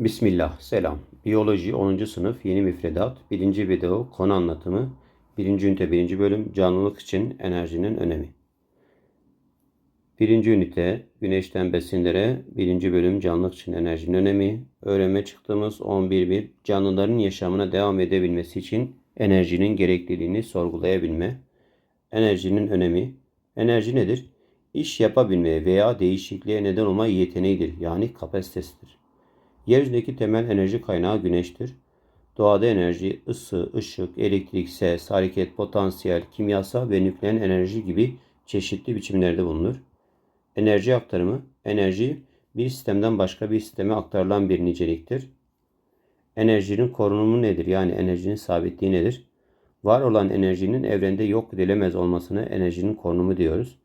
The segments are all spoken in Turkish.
Bismillah, selam. Biyoloji 10. sınıf yeni müfredat 1. video konu anlatımı 1. ünite 1. bölüm canlılık için enerjinin önemi. 1. ünite güneşten besinlere 1. bölüm canlılık için enerjinin önemi. Öğrenme çıktığımız 11.1 canlıların yaşamına devam edebilmesi için enerjinin gerekliliğini sorgulayabilme. Enerjinin önemi. Enerji nedir? İş yapabilmeye veya değişikliğe neden olma yeteneğidir yani kapasitesidir. Yeryüzündeki temel enerji kaynağı güneştir. Doğada enerji, ısı, ışık, elektrik, ses, hareket, potansiyel, kimyasal ve nükleer enerji gibi çeşitli biçimlerde bulunur. Enerji aktarımı, enerji bir sistemden başka bir sisteme aktarılan bir niceliktir. Enerjinin korunumu nedir? Yani enerjinin sabitliği nedir? Var olan enerjinin evrende yok edilemez olmasını enerjinin korunumu diyoruz.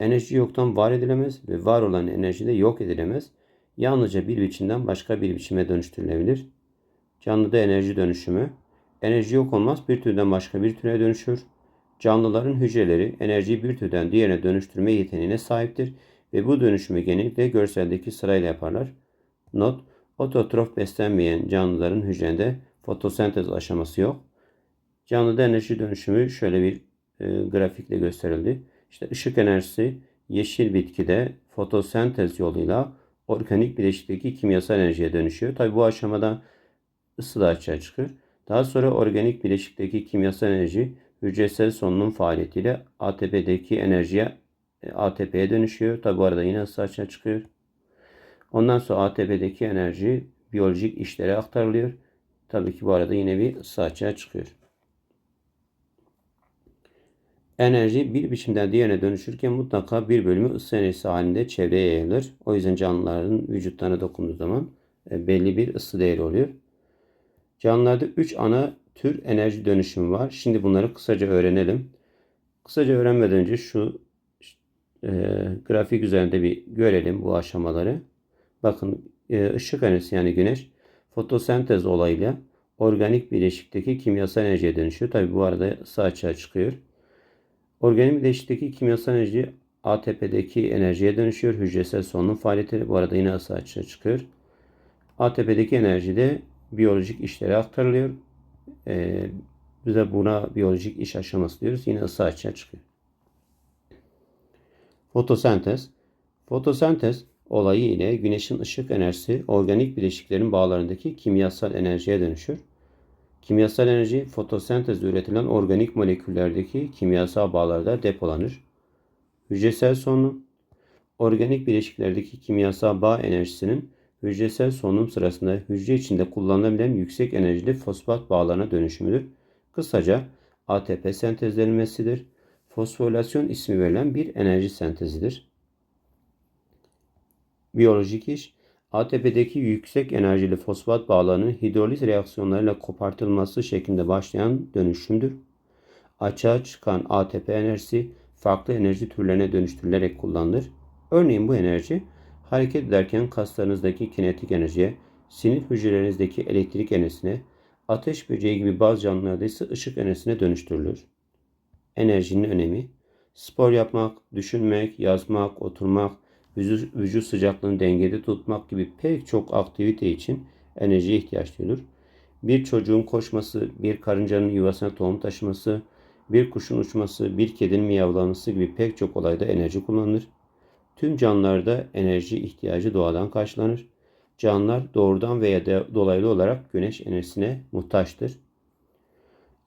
Enerji yoktan var edilemez ve var olan enerji de yok edilemez yalnızca bir biçimden başka bir biçime dönüştürülebilir. Canlıda enerji dönüşümü, enerji yok olmaz bir türden başka bir türe dönüşür. Canlıların hücreleri enerjiyi bir türden diğerine dönüştürme yeteneğine sahiptir ve bu dönüşümü genellikle görseldeki sırayla yaparlar. Not, ototrof beslenmeyen canlıların hücrende fotosentez aşaması yok. Canlıda enerji dönüşümü şöyle bir e, grafikle gösterildi. İşte ışık enerjisi yeşil bitkide fotosentez yoluyla organik bileşikteki kimyasal enerjiye dönüşüyor. Tabi bu aşamada ısı da açığa çıkıyor. Daha sonra organik bileşikteki kimyasal enerji hücresel solunum faaliyetiyle ATP'deki enerjiye e, ATP'ye dönüşüyor. Tabi bu arada yine ısı açığa çıkıyor. Ondan sonra ATP'deki enerji biyolojik işlere aktarılıyor. Tabii ki bu arada yine bir ısı açığa çıkıyor. Enerji bir biçimden diğerine dönüşürken mutlaka bir bölümü ısı enerjisi halinde çevreye yayılır. O yüzden canlıların vücutlarına dokunduğu zaman e, belli bir ısı değeri oluyor. Canlılarda 3 ana tür enerji dönüşümü var. Şimdi bunları kısaca öğrenelim. Kısaca öğrenmeden önce şu e, grafik üzerinde bir görelim bu aşamaları. Bakın e, ışık enerjisi yani güneş fotosentez olayıyla organik bileşikteki kimyasal enerjiye dönüşüyor. Tabi bu arada ısı açığa çıkıyor. Organik bileşikteki kimyasal enerji ATP'deki enerjiye dönüşüyor. Hücresel solunum faaliyeti bu arada yine açığa çıkıyor. ATP'deki enerji de biyolojik işlere aktarılıyor. Ee, biz de buna biyolojik iş aşaması diyoruz. Yine ısı açığa çıkıyor. Fotosentez. Fotosentez olayı ile güneşin ışık enerjisi organik bileşiklerin bağlarındaki kimyasal enerjiye dönüşür. Kimyasal enerji fotosentezde üretilen organik moleküllerdeki kimyasal bağlarda depolanır. Hücresel solunum organik bileşiklerdeki kimyasal bağ enerjisinin hücresel solunum sırasında hücre içinde kullanılabilen yüksek enerjili fosfat bağlarına dönüşümüdür. Kısaca ATP sentezlenmesidir. Fosforilasyon ismi verilen bir enerji sentezidir. Biyolojik iş ATP'deki yüksek enerjili fosfat bağlarının hidroliz reaksiyonlarıyla kopartılması şeklinde başlayan dönüşümdür. Açığa çıkan ATP enerjisi farklı enerji türlerine dönüştürülerek kullanılır. Örneğin bu enerji hareket ederken kaslarınızdaki kinetik enerjiye, sinir hücrelerinizdeki elektrik enerjisine, ateş böceği gibi bazı canlılarda ise ışık enerjisine dönüştürülür. Enerjinin önemi Spor yapmak, düşünmek, yazmak, oturmak, vücut, vücut sıcaklığını dengede tutmak gibi pek çok aktivite için enerjiye ihtiyaç duyulur. Bir çocuğun koşması, bir karıncanın yuvasına tohum taşıması, bir kuşun uçması, bir kedinin miyavlaması gibi pek çok olayda enerji kullanılır. Tüm canlılarda enerji ihtiyacı doğadan karşılanır. Canlılar doğrudan veya dolaylı olarak güneş enerjisine muhtaçtır.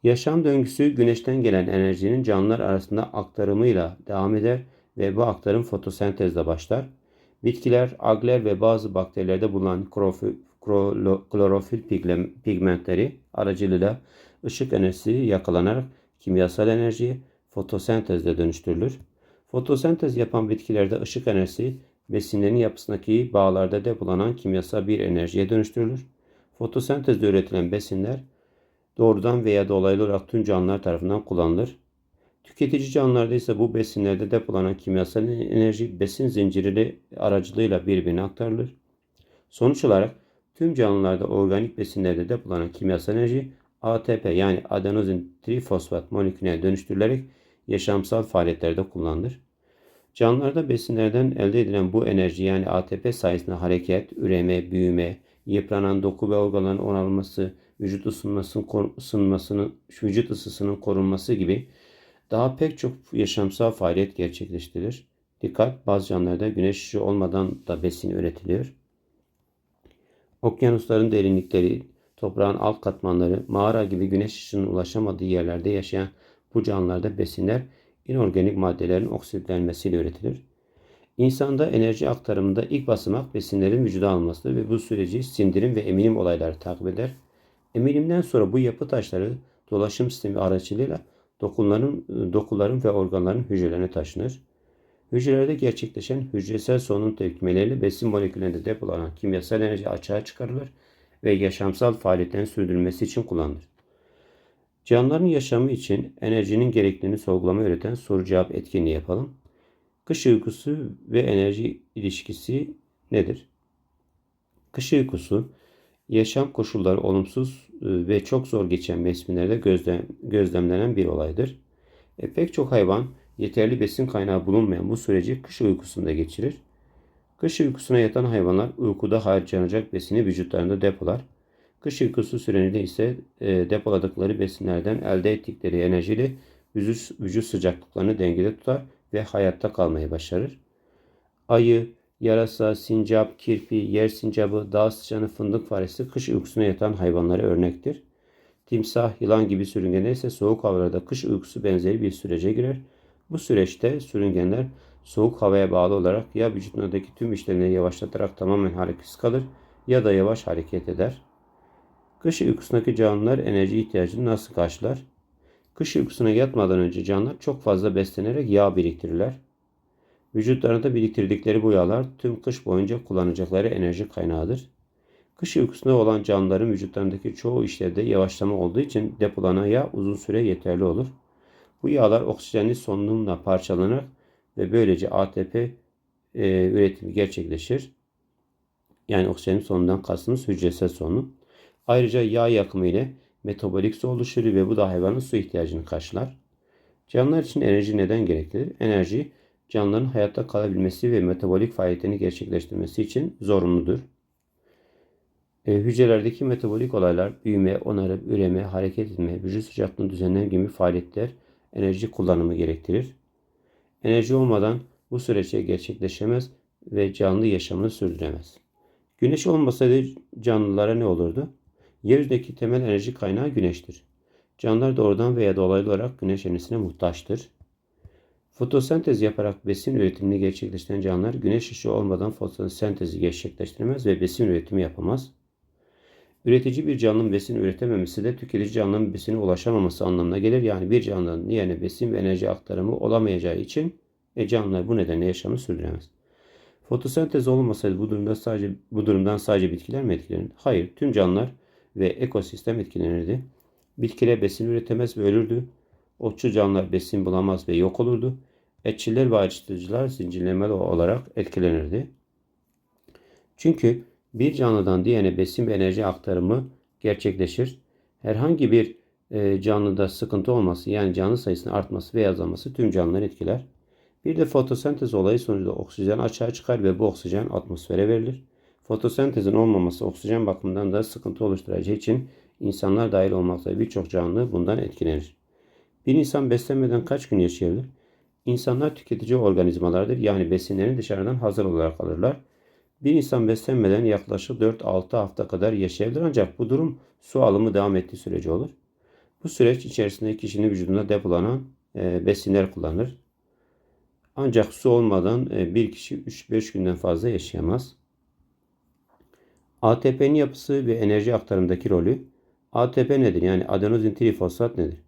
Yaşam döngüsü güneşten gelen enerjinin canlılar arasında aktarımıyla devam eder ve bu aktarım fotosentezle başlar. Bitkiler, algler ve bazı bakterilerde bulunan klorofil pigmentleri aracılığıyla ışık enerjisi yakalanarak kimyasal enerjiye fotosentezle dönüştürülür. Fotosentez yapan bitkilerde ışık enerjisi besinlerin yapısındaki bağlarda depolanan kimyasal bir enerjiye dönüştürülür. Fotosentezde üretilen besinler doğrudan veya dolaylı olarak tüm canlılar tarafından kullanılır. Tüketici canlılarda ise bu besinlerde depolanan kimyasal enerji besin zinciri aracılığıyla birbirine aktarılır. Sonuç olarak tüm canlılarda organik besinlerde depolanan kimyasal enerji ATP yani adenozin trifosfat molekülüne dönüştürülerek yaşamsal faaliyetlerde kullanılır. Canlılarda besinlerden elde edilen bu enerji yani ATP sayesinde hareket, üreme, büyüme, yıpranan doku ve organların onarılması, vücut ısınmasının, vücut ısısının korunması gibi daha pek çok yaşamsal faaliyet gerçekleştirilir. Dikkat, bazı canlılarda güneş ışığı olmadan da besin üretiliyor. Okyanusların derinlikleri, toprağın alt katmanları, mağara gibi güneş ışığının ulaşamadığı yerlerde yaşayan bu canlılarda besinler inorganik maddelerin oksitlenmesiyle üretilir. İnsanda enerji aktarımında ilk basamak besinlerin vücuda almasıdır ve bu süreci sindirim ve emilim olayları takip eder. Emilimden sonra bu yapı taşları dolaşım sistemi aracılığıyla dokuların, dokuların ve organların hücrelerine taşınır. Hücrelerde gerçekleşen hücresel solunum tepkimeleriyle besin moleküllerinde depolanan kimyasal enerji açığa çıkarılır ve yaşamsal faaliyetlerin sürdürülmesi için kullanılır. Canlıların yaşamı için enerjinin gerekliliğini sorgulama üreten soru cevap etkinliği yapalım. Kış uykusu ve enerji ilişkisi nedir? Kış uykusu yaşam koşulları olumsuz e, ve çok zor geçen mevsimlerde gözlem, gözlemlenen bir olaydır. E, pek çok hayvan yeterli besin kaynağı bulunmayan bu süreci kış uykusunda geçirir. Kış uykusuna yatan hayvanlar uykuda harcanacak besini vücutlarında depolar. Kış uykusu süreninde ise e, depoladıkları besinlerden elde ettikleri enerjiyle vücut, vücut sıcaklıklarını dengede tutar ve hayatta kalmayı başarır. Ayı, yarasa, sincap, kirpi, yer sincabı, dağ sıçanı, fındık faresi kış uykusuna yatan hayvanlara örnektir. Timsah, yılan gibi sürüngenler ise soğuk havalarda kış uykusu benzeri bir sürece girer. Bu süreçte sürüngenler soğuk havaya bağlı olarak ya vücudundaki tüm işlemleri yavaşlatarak tamamen hareketsiz kalır ya da yavaş hareket eder. Kış uykusundaki canlılar enerji ihtiyacını nasıl karşılar? Kış uykusuna yatmadan önce canlılar çok fazla beslenerek yağ biriktirirler. Vücutlarında biriktirdikleri bu yağlar tüm kış boyunca kullanacakları enerji kaynağıdır. Kış uykusunda olan canlıların vücutlarındaki çoğu işlevde yavaşlama olduğu için depolanan yağ uzun süre yeterli olur. Bu yağlar oksijenli solunumla parçalanır ve böylece ATP e, üretimi gerçekleşir. Yani oksijenin solunumdan kastımız hücresel solunum. Ayrıca yağ yakımı ile metabolik su oluşur ve bu da hayvanın su ihtiyacını karşılar. Canlılar için enerji neden gereklidir? Enerji canlıların hayatta kalabilmesi ve metabolik faaliyetini gerçekleştirmesi için zorunludur. E, hücrelerdeki metabolik olaylar büyüme, onarım, üreme, hareket etme, vücut sıcaklığını düzenleme gibi faaliyetler enerji kullanımı gerektirir. Enerji olmadan bu süreçte gerçekleşemez ve canlı yaşamını sürdüremez. Güneş olmasaydı canlılara ne olurdu? Yeryüzündeki temel enerji kaynağı güneştir. Canlılar doğrudan veya dolaylı olarak güneş enerjisine muhtaçtır. Fotosentez yaparak besin üretimini gerçekleştiren canlılar güneş ışığı olmadan fotosentezi gerçekleştiremez ve besin üretimi yapamaz. Üretici bir canlının besin üretememesi de tüketici canlının besine ulaşamaması anlamına gelir. Yani bir canlının diğerine besin ve enerji aktarımı olamayacağı için e, canlılar bu nedenle yaşamı sürdüremez. Fotosentez olmasaydı bu durumda sadece bu durumdan sadece bitkiler mi etkilenir? Hayır, tüm canlılar ve ekosistem etkilenirdi. Bitkiler besin üretemez ve ölürdü. Otçu canlılar besin bulamaz ve yok olurdu. Etçiler ve ayrıştırıcılar zincirlemeli olarak etkilenirdi. Çünkü bir canlıdan diğerine besin ve enerji aktarımı gerçekleşir. Herhangi bir e, canlıda sıkıntı olması yani canlı sayısının artması veya azalması tüm canlıları etkiler. Bir de fotosentez olayı sonucunda oksijen açığa çıkar ve bu oksijen atmosfere verilir. Fotosentezin olmaması oksijen bakımından da sıkıntı oluşturacağı için insanlar dahil olmakta birçok canlı bundan etkilenir. Bir insan beslenmeden kaç gün yaşayabilir? İnsanlar tüketici organizmalardır yani besinlerini dışarıdan hazır olarak alırlar. Bir insan beslenmeden yaklaşık 4-6 hafta kadar yaşayabilir ancak bu durum su alımı devam ettiği sürece olur. Bu süreç içerisinde kişinin vücudunda depolanan e, besinler kullanır. Ancak su olmadan e, bir kişi 3-5 günden fazla yaşayamaz. ATP'nin yapısı ve enerji aktarımındaki rolü ATP nedir? Yani adenozin trifosfat nedir?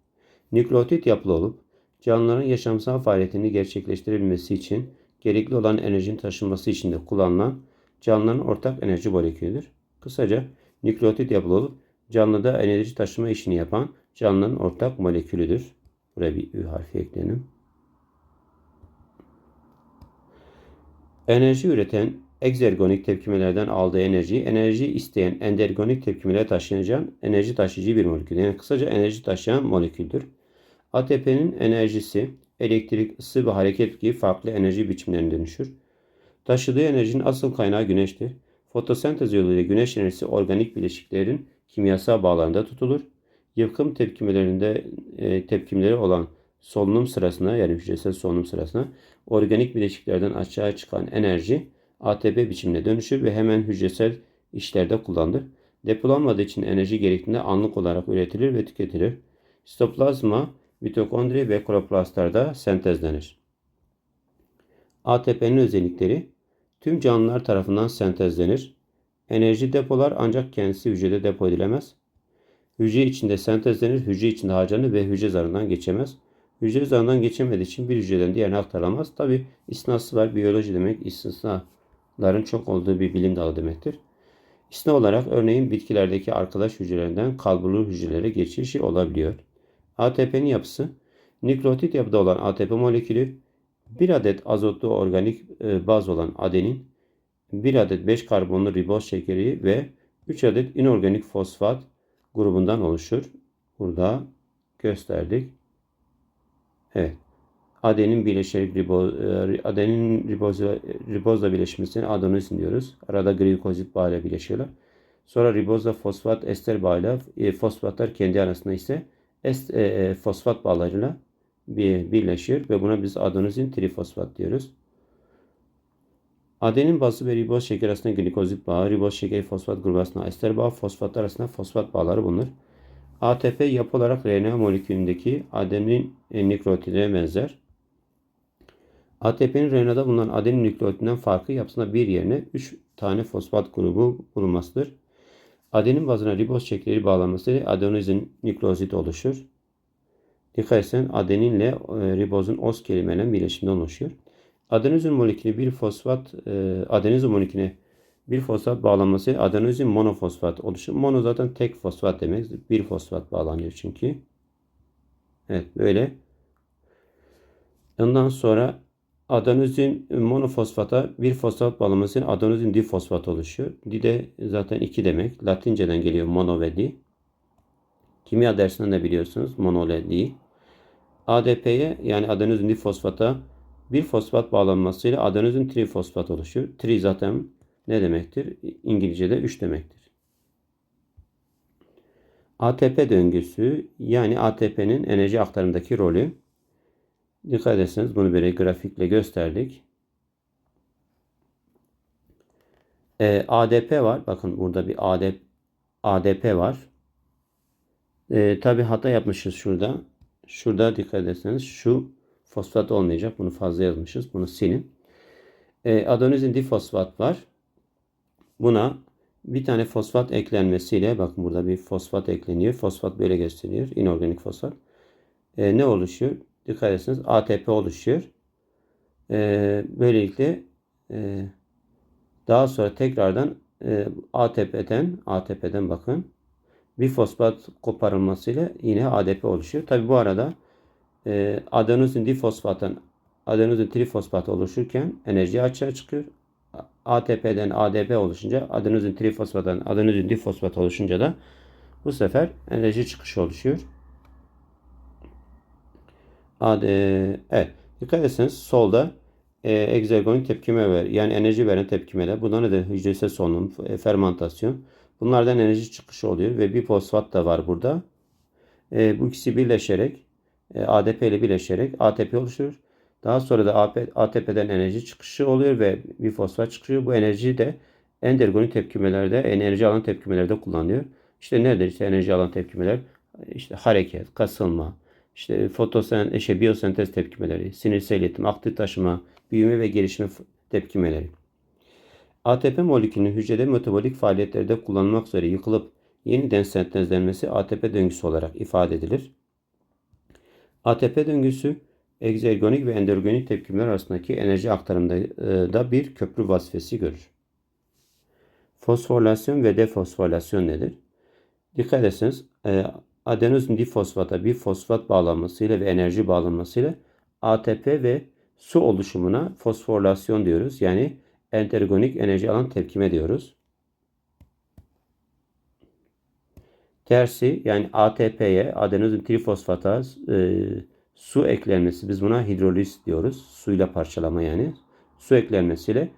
Nükleotit yapılı olup canlıların yaşamsal faaliyetini gerçekleştirebilmesi için gerekli olan enerjinin taşınması için de kullanılan canlıların ortak enerji molekülüdür. Kısaca nükleotit yapılı olup canlıda enerji taşıma işini yapan canlının ortak molekülüdür. Buraya bir Ü harfi ekleyelim. Enerji üreten egzergonik tepkimelerden aldığı enerjiyi enerji isteyen endergonik tepkimelere taşıyacağın enerji taşıyıcı bir molekül. Yani kısaca enerji taşıyan moleküldür. ATP'nin enerjisi elektrik, ısı ve hareket gibi farklı enerji biçimlerine dönüşür. Taşıdığı enerjinin asıl kaynağı güneştir. Fotosentez yoluyla güneş enerjisi organik bileşiklerin kimyasal bağlarında tutulur. Yıkım tepkimelerinde e, tepkimeleri olan solunum sırasına yani hücresel solunum sırasına organik bileşiklerden aşağı çıkan enerji ATP biçimine dönüşür ve hemen hücresel işlerde kullanılır. Depolanmadığı için enerji gerektiğinde anlık olarak üretilir ve tüketilir. Sitoplazma, mitokondri ve kloroplastlarda sentezlenir. ATP'nin özellikleri tüm canlılar tarafından sentezlenir. Enerji depolar ancak kendisi hücrede depo edilemez. Hücre içinde sentezlenir, hücre içinde harcanır ve hücre zarından geçemez. Hücre zarından geçemediği için bir hücreden diğerine aktarılamaz. Tabi istisnası var. Biyoloji demek istisnaların çok olduğu bir bilim dalı demektir. İstisna olarak örneğin bitkilerdeki arkadaş hücrelerinden kalbur hücrelere geçişi olabiliyor. ATP'nin yapısı nükleotit yapıda olan ATP molekülü bir adet azotlu organik e, baz olan adenin, bir adet 5 karbonlu riboz şekeri ve 3 adet inorganik fosfat grubundan oluşur. Burada gösterdik. Evet. Adenin birleşerek riboz, e, adenin ribozla, ribozla birleşmesine adenozin diyoruz. Arada glikozit bağıyla birleşiyorlar. Sonra ribozla fosfat ester bağıyla e, fosfatlar kendi arasında ise est, e, e, fosfat bağlarıyla bir, birleşiyor ve buna biz adenozin trifosfat diyoruz. Adenin bazı ve riboz şeker arasında glikozit bağı, riboz şekeri fosfat grubu arasında ester bağı, fosfatlar arasında fosfat bağları bulunur. ATP yapı olarak RNA molekülündeki adenin e, nükleotidine benzer. ATP'nin RNA'da bulunan adenin nükleotidinden farkı yapısında bir yerine 3 tane fosfat grubu bulunmasıdır. Adenin bazına riboz şekeri bağlanmasıyla adenozin nükleozit oluşur. Dikkat etsen adeninle e, ribozun os kelimelerin birleşiminden oluşuyor. Adenozin molekülü bir fosfat e, adenozin molekülüne bir fosfat bağlanması adenozin monofosfat oluşur. Mono zaten tek fosfat demek. Bir fosfat bağlanıyor çünkü. Evet böyle. Ondan sonra adenozin monofosfata bir fosfat bağlaması adenozin difosfat oluşuyor. Di de zaten iki demek. Latinceden geliyor mono ve di. Kimya dersinden de biliyorsunuz mono ile di. ADP'ye yani adenozin difosfata bir fosfat bağlanmasıyla adenozin trifosfat oluşuyor. Tri zaten ne demektir? İngilizce'de 3 demektir. ATP döngüsü yani ATP'nin enerji aktarımındaki rolü. Dikkat ederseniz bunu böyle grafikle gösterdik. Ee, ADP var. Bakın burada bir ADP, ADP var. Ee, Tabi hata yapmışız şurada. Şurada dikkat ederseniz şu fosfat olmayacak. Bunu fazla yazmışız. Bunu silin. Ee, adenozin difosfat var. Buna bir tane fosfat eklenmesiyle bakın burada bir fosfat ekleniyor. Fosfat böyle gösteriyor. inorganik fosfat. Ee, ne oluşuyor? Dikkat ederseniz ATP oluşuyor. Ee, böylelikle e, daha sonra tekrardan e, ATP'den ATP'den bakın bir fosfat koparılmasıyla yine ADP oluşuyor. Tabi bu arada e, adenozin difosfatın adenozin trifosfat oluşurken enerji açığa çıkıyor. ATP'den ADP oluşunca adenozin trifosfattan adenozin difosfat oluşunca da bu sefer enerji çıkışı oluşuyor. AD, evet. Dikkat etseniz solda e, egzergonik tepkime ver. Yani enerji veren tepkimeler. Bunlar da hücresel solunum, e, fermentasyon. Bunlardan enerji çıkışı oluyor ve bir fosfat da var burada. E, bu ikisi birleşerek e, ADP ile birleşerek ATP oluşturur. Daha sonra da ATP'den enerji çıkışı oluyor ve bir fosfat çıkıyor. Bu enerji de endergonik tepkimelerde, enerji alan tepkimelerde kullanılıyor. İşte nedir işte enerji alan tepkimeler? İşte hareket, kasılma, işte fotosen, işte biyosentez tepkimeleri, sinirsel iletim, aktif taşıma, büyüme ve gelişme tepkimeleri. ATP molekülünün hücrede metabolik faaliyetlerde kullanılmak üzere yıkılıp yeniden sentezlenmesi ATP döngüsü olarak ifade edilir. ATP döngüsü egzergonik ve endogenik tepkimeler arasındaki enerji aktarımında e, da bir köprü vazifesi görür. Fosforilasyon ve defosforilasyon nedir? Dikkat ederseniz e, adenozin difosfata bir fosfat bağlanmasıyla ve enerji bağlanmasıyla ATP ve su oluşumuna fosforilasyon diyoruz. Yani entergonik enerji alan tepkime diyoruz. Tersi yani ATP'ye adenozin trifosfata e, su eklenmesi biz buna hidroliz diyoruz. Suyla parçalama yani. Su eklenmesiyle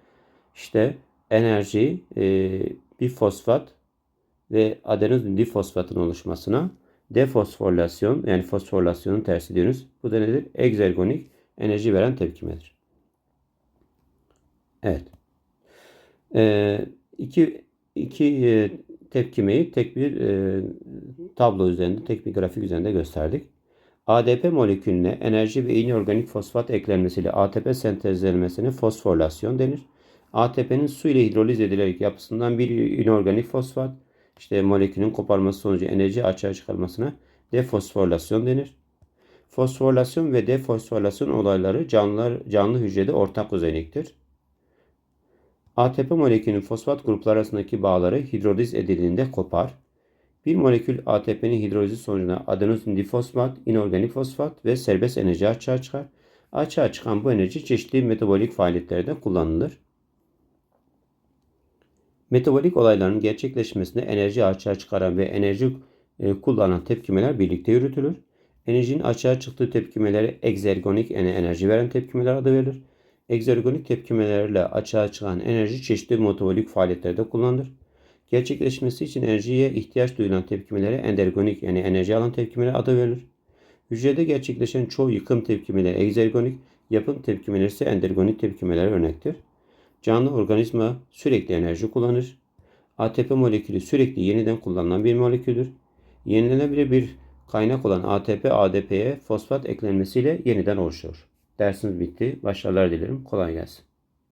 işte enerji e, bir fosfat ve adenozin difosfatın oluşmasına defosforilasyon yani fosforilasyonun tersi diyoruz. Bu da nedir? Egzergonik enerji veren tepkimedir. Evet. Ee, iki iki e, tepkimeyi tek bir e, tablo üzerinde, tek bir grafik üzerinde gösterdik. ADP molekülüne enerji ve inorganik fosfat eklenmesiyle ATP sentezlenmesine fosforilasyon denir. ATP'nin su ile hidroliz edilerek yapısından bir inorganik fosfat, işte molekülün koparması sonucu enerji açığa çıkarmasına defosforilasyon denir. Fosforilasyon ve defosforilasyon olayları canlılar, canlı hücrede ortak özelliktir. ATP molekülünün fosfat grupları arasındaki bağları hidroliz edildiğinde kopar. Bir molekül ATP'nin hidrolizi sonucunda adenozin difosfat, inorganik fosfat ve serbest enerji açığa çıkar. Açığa çıkan bu enerji çeşitli metabolik faaliyetlerde kullanılır. Metabolik olayların gerçekleşmesinde enerji açığa çıkaran ve enerji e, kullanan tepkimeler birlikte yürütülür. Enerjinin açığa çıktığı tepkimelere egzergonik enerji veren tepkimeler adı verilir. Egzergonik tepkimelerle açığa çıkan enerji çeşitli metabolik faaliyetlerde kullanılır. Gerçekleşmesi için enerjiye ihtiyaç duyulan tepkimelere endergonik yani enerji alan tepkimeler adı verilir. Hücrede gerçekleşen çoğu yıkım tepkimeleri egzergonik, yapım tepkimeleri ise endergonik tepkimeler örnektir. Canlı organizma sürekli enerji kullanır. ATP molekülü sürekli yeniden kullanılan bir moleküldür. Yenilenebilir bir kaynak olan ATP ADP'ye fosfat eklenmesiyle yeniden oluşur. Dersimiz bitti. Başarılar dilerim. Kolay gelsin.